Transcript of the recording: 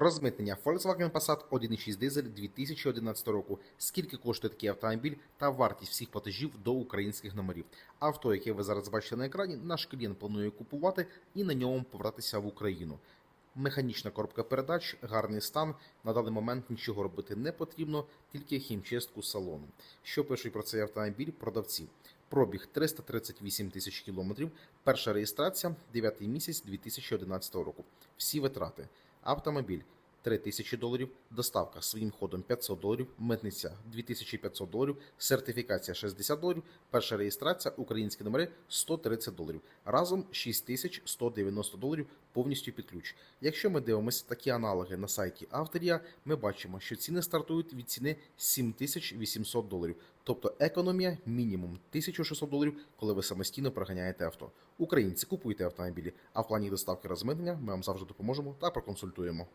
Розмитнення Volkswagen Passat 1.6 дизель 2011 року. Скільки коштує такий автомобіль та вартість всіх платежів до українських номерів. Авто, яке ви зараз бачите на екрані, наш клієнт планує купувати і на ньому повертатися в Україну. Механічна коробка передач, гарний стан. На даний момент нічого робити не потрібно, тільки хімчистку салону. Що пишуть про цей автомобіль продавці? Пробіг 338 тисяч кілометрів. Перша реєстрація 9 місяць 2011 року. Всі витрати. Автомобіль 3 тисячі доларів, доставка своїм ходом 500 доларів, митниця 2500 доларів, сертифікація 60 доларів, перша реєстрація, українські номери 130 доларів. Разом 6190 доларів повністю під ключ. Якщо ми дивимося такі аналоги на сайті Авторія, ми бачимо, що ціни стартують від ціни 7800 доларів. Тобто економія мінімум 1600 доларів, коли ви самостійно проганяєте авто. Українці купуйте автомобілі, а в плані доставки розмитнення ми вам завжди допоможемо та проконсультуємо.